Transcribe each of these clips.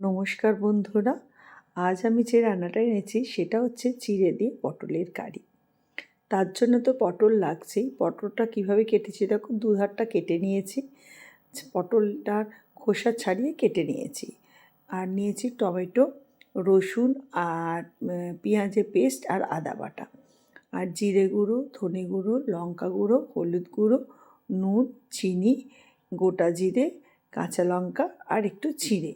নমস্কার বন্ধুরা, আজ আমি যে রান্নাটা এনেছি সেটা হচ্ছে চিড়ে দিয়ে পটলের কারি। তার জন্য তো পটল লাগছেই। পটলটা কীভাবে কেটেছি দেখো, দুধারটা কেটে নিয়েছি, পটলটার খোসা ছাড়িয়ে কেটে নিয়েছি। আর নিয়েছি টমেটো, রসুন আর পেঁয়াজের পেস্ট আর আদা বাটা। আর জিরে গুঁড়ো, ধনে গুঁড়ো, লঙ্কা গুঁড়ো, হলুদ গুঁড়ো, নুন, চিনি, গোটা জিরে, কাঁচা লঙ্কা আর একটু চিড়ে।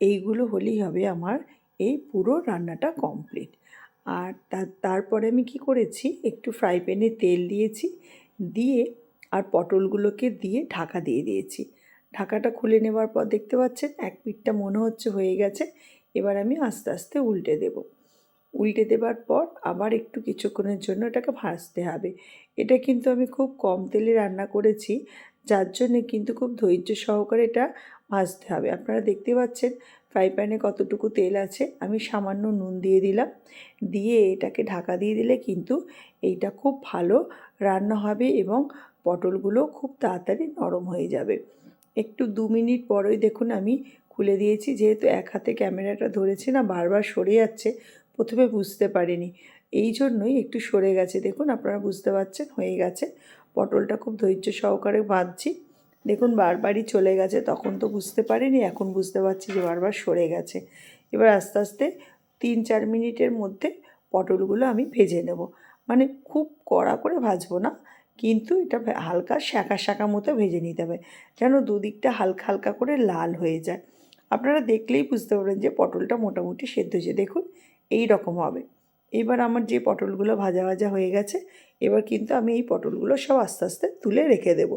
এইগুলো হলেই হবে আমার এই পুরো রান্নাটা কমপ্লিট আর তার তারপরে আমি কি করেছি? একটু ফ্রাই প্যানে তেল দিয়েছি, দিয়ে আর পটলগুলোকে দিয়ে ঢাকা দিয়ে দিয়েছি। ঢাকাটা খুলে নেবার পর দেখতে পাচ্ছেন, এক পিঠটা মনে হচ্ছে হয়ে গেছে, এবার আমি আস্তে আস্তে উল্টে দেব। উল্টে দেবার পর আবার একটু কিছুক্ষণের জন্য এটাকে ভাজতে হবে। এটা কিন্তু আমি খুব কম তেলে রান্না করেছি, যার জন্যে কিন্তু খুব ধৈর্য সহকারে এটা ভাজতে হবে। আপনারা দেখতে পাচ্ছেন ফ্রাই প্যানে কতটুকু তেল আছে। আমি সামান্য নুন দিয়ে দিলাম। দিয়ে এটাকে ঢাকা দিয়ে দিলে কিন্তু এইটা খুব ভালো রান্না হবে এবং পটলগুলো খুব তাড়াতাড়ি নরম হয়ে যাবে। একটু দু মিনিট পরেই দেখুন আমি খুলে দিয়েছি। যেহেতু এক হাতে ক্যামেরাটা ধরেছি না, বারবার সরে যাচ্ছে, প্রথমে বুঝতে পারিনি। এই জন্যই একটু সরে গেছে। দেখুন, আপনারা বুঝতে পারছেন, হয়ে গেছে। পটলটা খুব ধৈর্য সহকারে বাঁধছি দেখুন বারবারই চলে গেছে, তখন তো বুঝতে পারিনি, এখন বুঝতে পারছি যে বারবার সরে গেছে। এবার আস্তে আস্তে তিন চার মিনিটের মধ্যে পটলগুলো আমি ভেজে নেব। মানে খুব কড়া করে ভাজবো না, কিন্তু এটা হালকা শাঁকা শাঁকা মতো ভেজে নিতে হবে, যেন দুদিকটা হালকা হালকা করে লাল হয়ে যায়। আপনারা দেখলেই বুঝতে পারবেন যে পটলটা মোটামুটি সেদ্ধ হয়েছে। দেখুন, এই রকম হবে। এবার আমার যে পটলগুলো ভাজা ভাজা হয়ে গেছে, এবার কিন্তু আমি এই পটলগুলো সব আস্তে আস্তে তুলে রেখে দেবো।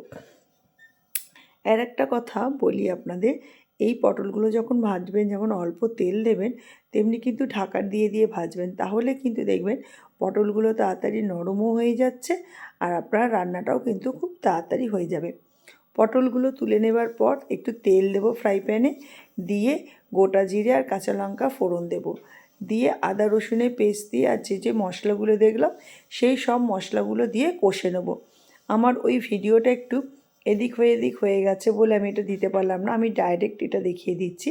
আর একটা কথা বলি আপনাদের, এই পটলগুলো যখন ভাজবেন যেমন অল্প তেল দেবেন, তেমনি কিন্তু ঢাকা দিয়ে দিয়ে ভাজবেন। তাহলে কিন্তু দেখবেন পটলগুলো তাড়াতাড়ি নরমও হয়ে যাচ্ছে আর আপনার রান্নাটাও কিন্তু খুব তাড়াতাড়ি হয়ে যাবে। পটলগুলো তুলে নেবার পর একটু তেল দেবো ফ্রাই প্যানে, দিয়ে গোটা জিরে আর কাঁচা লঙ্কা ফোড়ন দেবো। দিয়ে আদা রসুনের পেস্ট দিয়ে আর যে যে মশলাগুলো দেখলাম, সেই সব মশলাগুলো দিয়ে কষে নেব। আমার ওই ভিডিওটা একটু এদিক হয়ে এদিক হয়ে গেছে বলে আমি এটা দিতে পারলাম না। আমি ডাইরেক্ট এটা দেখিয়ে দিচ্ছি।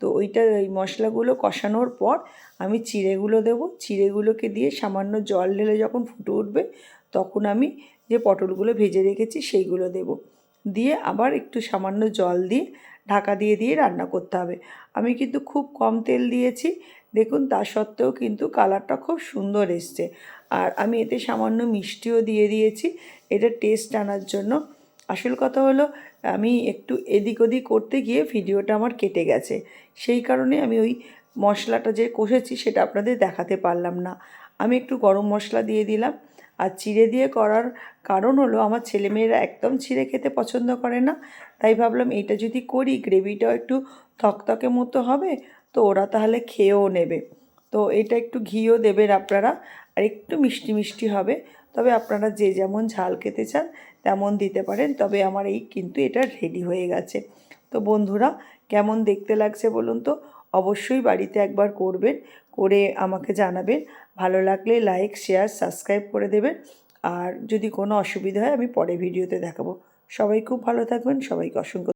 তো ওইটা ওই মশলাগুলো কষানোর পর আমি চিড়েগুলো দেবো। চিড়েগুলোকে দিয়ে সামান্য জল ঢেলে যখন ফুটে উঠবে তখন আমি যে পটলগুলো ভেজে রেখেছি সেইগুলো দেবো। দিয়ে আবার একটু সামান্য জল দিয়ে ঢাকা দিয়ে দিয়ে রান্না করতে হবে। আমি কিন্তু খুব কম তেল দিয়েছি। দেখুন তা সত্ত্বেও কিন্তু কালারটা খুব সুন্দর এসছে। আর আমি এতে সামান্য মিষ্টিও দিয়ে দিয়েছি। এটা টেস্ট আনার জন্য আসল কথা হলো, আমি একটু এদিক ওদিক করতে গিয়ে ভিডিওটা আমার কেটে গেছে। সেই কারণে আমি ওই মশলাটা যে কষেছি সেটা আপনাদের দেখাতে পারলাম না। আমি একটু গরম মশলা দিয়ে দিলাম আর চিড়ে দিয়ে করার কারণ হলো, আমার ছেলেমেয়েরা একদম চিড়ে খেতে পছন্দ করে না। তাই ভাবলাম, এটা যদি করি, গ্রেভিটাও একটু থকথকে মতো হবে, তো ওরা তাহলে খেয়েও নেবে। তো এটা একটু ঘিও দেবেন আপনারা, আর একটু মিষ্টি মিষ্টি হবে। তবে আপনারা যে যেমন ঝাল খেতে চান, তেমন দিতে পারেন। তবে আমার এই কিন্তু এটা রেডি হয়ে গেছে। তো বন্ধুরা, কেমন দেখতে লাগছে বলুন তো? অবশ্যই বাড়িতে একবার করবেন, করে আমাকে জানাবেন। ভালো লাগলে লাইক শেয়ার সাবস্ক্রাইব করে দেবেন। আর যদি কোনো অসুবিধা হয়, আমি পরে ভিডিওতে দেখাবো। সবাই খুব ভালো থাকবেন, সবাইকে অসংখ্য